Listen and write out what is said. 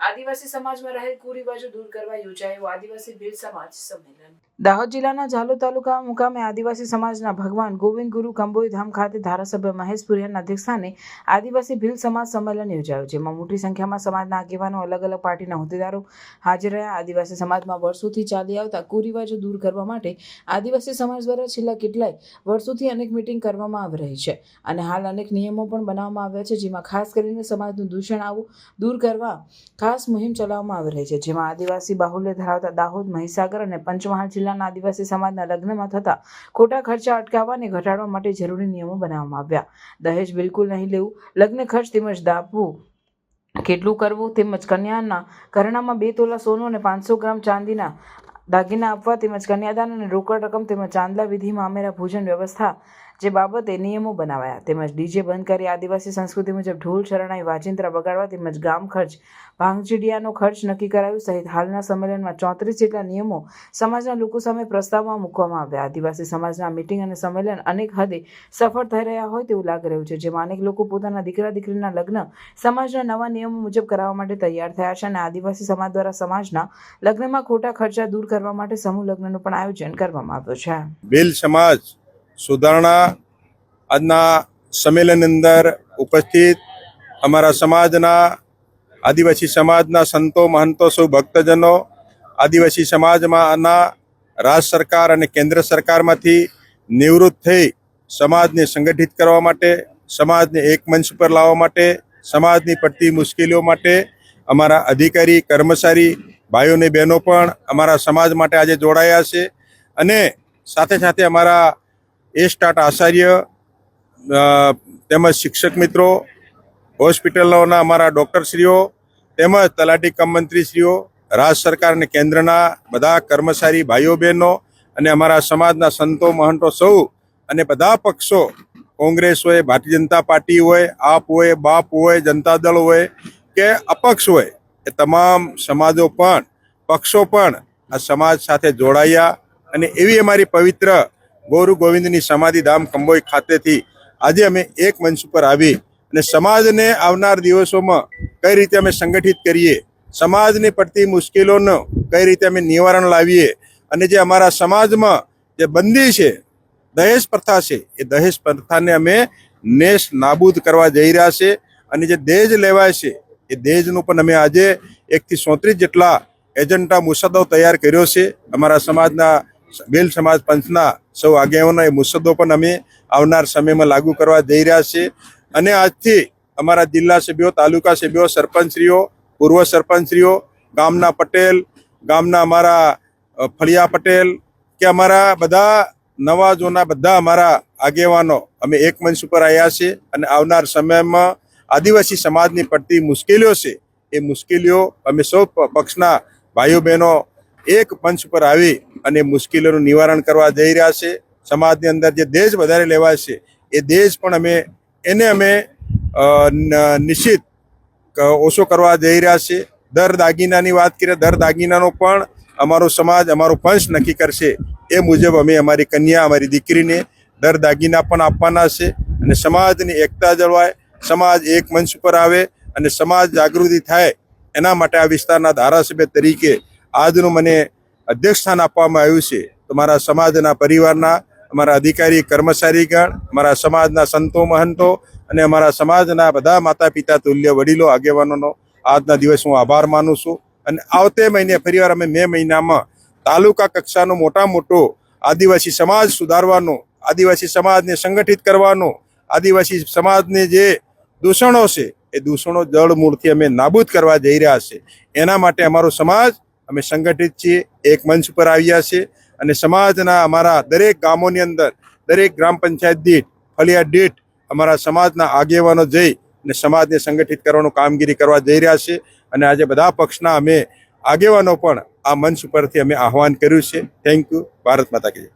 આદિવાસી સમાજમાં રહેલ કુરિવાજો દૂર કરવા યોજાયો આદિવાસી ભીલ સમાજ સંમેલન. દાહોદ જિલ્લાના ઝાલો તાલુકા મુકામે આદિવાસી સમાજના ભગવાન ગોવિંદ ગુરુ કંબોઈ ધામ ખાતે ધારાસભ્ય મહેશ પુરિયાના અધ્યક્ષસ્થાને આદિવાસી ભીલ સમાજ સંમેલન યોજાયું, જેમાં મોટી સંખ્યામાં સમાજના આગેવાનો અલગ અલગ પાર્ટીના હોદ્દેદારો હાજર રહ્યા. આદિવાસી સમાજમાં વર્ષોથી ચાલી આવતા કુરિવાજો દૂર કરવા માટે આદિવાસી સમાજ દ્વારા છેલ્લા કેટલાય વર્ષોથી અનેક મિટિંગ કરવામાં આવી રહી છે અને હાલ અનેક નિયમો પણ બનાવવામાં આવ્યા છે, જેમાં ખાસ કરીને સમાજનું દૂષણ આવું દૂર કરવા ખાસ મુહિમ ચલાવવામાં આવી રહી છે, જેમાં આદિવાસી બાહુલ્ય ધરાવતા દાહોદ, મહીસાગર અને પંચમહાલ જિલ્લાના આદિવાસી સમાજના લગ્નમાં થતા ખોટા ખર્ચા અટકાવવા અને ઘટાડવા માટે જરૂરી નિયમો બનાવવામાં આવ્યા. દહેજ બિલકુલ નહીં લેવું. લગ્ન ખર્ચ તેમજ દાપવું કેટલું કરવું તેમજ કન્યાના કરણામાં બે તોલા સોનું અને પાંચસો ગ્રામ ચાંદીના દાગીના આપવા તેમજ કન્યાદાન અને રોકડ રકમ તેમજ ચાંદલા વિધિમાં અમેરા ભોજન વ્યવસ્થા જે બાબતે નિયમો બનાવાયા. તેમજ ડીજે બંધ કરી આદિવાસી સંસ્કૃતિ મુજબ ઢોલ, શરણાઈ, વાજિંત્રા બગાડવા તેમજ ગામ ખર્ચ ભાંગચીડિયાનો ખર્ચ નક્કી કરાયું સહિત હાલના સંમેલનમાં ચોત્રીસ જેટલા નિયમો સમાજના લોકો સામે પ્રસ્તાવમાં મૂકવામાં આવ્યા. આદિવાસી સમાજના મિટિંગ અને સંમેલન અનેક હદે સફળ થઈ રહ્યા હોય તેવું લાગી રહ્યું છે, જેમાં અનેક લોકો પોતાના દીકરા, દીકરીના લગ્ન સમાજના નવા નિયમો મુજબ કરાવવા માટે તૈયાર થયા છે અને આદિવાસી સમાજ દ્વારા સમાજના લગ્નમાં ખોટા ખર્ચા દૂર કરવા માટે સમૂહ લગ્નનું પણ આયોજન કરવામાં આવ્યું છે. ભીલ સમાજ સુધારણા આજના સંમેલન અંદર ઉપસ્થિત અમારા સમાજના આદિવાસી સમાજના સંતો, મહંતો, સૌ ભક્તજનો, આદિવાસી સમાજમાંના રાજ્ય સરકાર અને કેન્દ્ર સરકારમાંથી નિવૃત્ત થઈ સમાજને સંગઠિત કરવા માટે, સમાજને એક મંચ પર લાવવા માટે, સમાજની પડતી મુશ્કેલીઓ માટે અમારા અધિકારી, કર્મચારી, ભાઈઓ બહેનો પણ અમારા સમાજ માટે આજે જોડાયા છે. અને સાથે સાથે અમારા એ સ્ટાર્ટ આચાર્ય તેમજ શિક્ષક મિત્રો, હોસ્પિટલોના અમારા ડૉક્ટરશ્રીઓ, તેમજ તલાટી કમ મંત્રીશ્રીઓ, રાજ્ય સરકાર અને કેન્દ્રના બધા કર્મચારી ભાઈઓ બહેનો અને અમારા સમાજના સંતો, મહંતો સૌ અને બધા પક્ષો, કોંગ્રેસ હોય, ભારતીય જનતા પાર્ટી હોય, આપ હોય, બાપ હોય, જનતા દળ હોય કે અપક્ષ હોય, એ તમામ સમાજો પણ, પક્ષો પણ આ સમાજ સાથે જોડાયા અને એવી અમારી પવિત્ર ગૌરુ ગોવિંદની સમાધિ ધામ કંબોઈ ખાતેથી આજે અમે એક મંચ ઉપર આવી અને સમાજને આવનાર દિવસોમાં કઈ રીતે અમે સંગઠિત કરીએ, સમાજને પડતી મુશ્કેલીઓનો કઈ રીતે અમે નિવારણ લાવીએ અને જે અમારા સમાજમાં જે બંદી છે, દહેજ પ્રથા છે, એ દહેજ પ્રથાને અમે નેશ નાબૂદ કરવા જઈ રહ્યા છે અને જે દહેજ લેવાય છે, એ દહેજનું પણ અમે આજે એકથી સોત્રીસ જેટલા એજન્ટા મુસદ્દો તૈયાર કર્યો છે. અમારા સમાજના બેલ સમાજ પંચના સૌ આગેવાનો એ મુસદ્દો પણ અમે આવનાર સમયમાં લાગુ કરવા જઈ રહ્યા છે અને આજથી અમારા જિલ્લા સભ્યો, તાલુકા સભ્યો, સરપંચશ્રીઓ, પૂર્વ સરપંચશ્રીઓ, ગામના પટેલ, ગામના અમારા ફળિયા પટેલ કે અમારા બધા નવાજોના બધા અમારા આગેવાનો અમે એક મંચ ઉપર આવ્યા છે અને આવનાર સમયમાં આદિવાસી સમાજની પડતી મુશ્કેલીઓ છે એ મુશ્કેલીઓ અમે સૌ પક્ષના ભાઈઓ બહેનો એક મંચ ઉપર આવી અને મુશ્કેલીઓનું નિવારણ કરવા જઈ રહ્યા છે. સમાજની અંદર જે દેશ વધારે લેવાય છે, એ દેશ પણ અમે, એને અમે નિશ્ચિત ઓછો કરવા જઈ રહ્યા છે. દર દાગીનાની વાત કરીએ, દર દાગીનાનો પણ અમારો સમાજ અમારો પંચ નક્કી કરશે. એ મુજબ અમે અમારી કન્યા, અમારી દીકરીને દર દાગીના પણ આપવાના છે અને સમાજની એકતા જળવાય. સમાજ એક મંચ પર આવે અને સમાજ જાગૃતિ થાય. એના માટે આ વિસ્તારના ધારાસભ્ય તરીકે આજનું મને અધ્યક્ષ સ્થાન આપવામાં આવ્યું છે. તો મારા સમાજના પરિવારના, અમારા અધિકારી, કર્મચારીગણ, અમારા સમાજના સંતો, મહંતો અને અમારા સમાજના બધા માતા પિતા તુલ્ય વડીલો, આગેવાનોનો આજના દિવસ હું આભાર માનું છું. અને આવતે મહિને, ફરીવાર અમે મે મહિનામાં તાલુકા કક્ષાનો મોટા મોટો આદિવાસી સમાજ સુધારવાનો, આદિવાસી સમાજને સંગઠિત કરવાનો, આદિવાસી સમાજને જે દૂષણો છે, એ દૂષણો જળ મૂળથી અમે નાબૂદ કરવા જઈ રહ્યા છે. એના માટે અમારો સમાજ અમે સંગઠિત છીએ, એક મંચ પર આવ્યા છે અને સમાજના અમારા દરેક ગામોની અંદર, દરેક ગ્રામ પંચાયત દીઠ, ફળિયા દીઠ અમારા સમાજના આગેવાનો જઈ અને સમાજને સંગઠિત કરવાનું કામગીરી કરવા જઈ રહ્યા છે. અને આજે બધા પક્ષના અમે આગેવાનો પણ આ મંચ પરથી અમે આહવાન કર્યું છે. થેન્ક યુ ભારત માતા કી.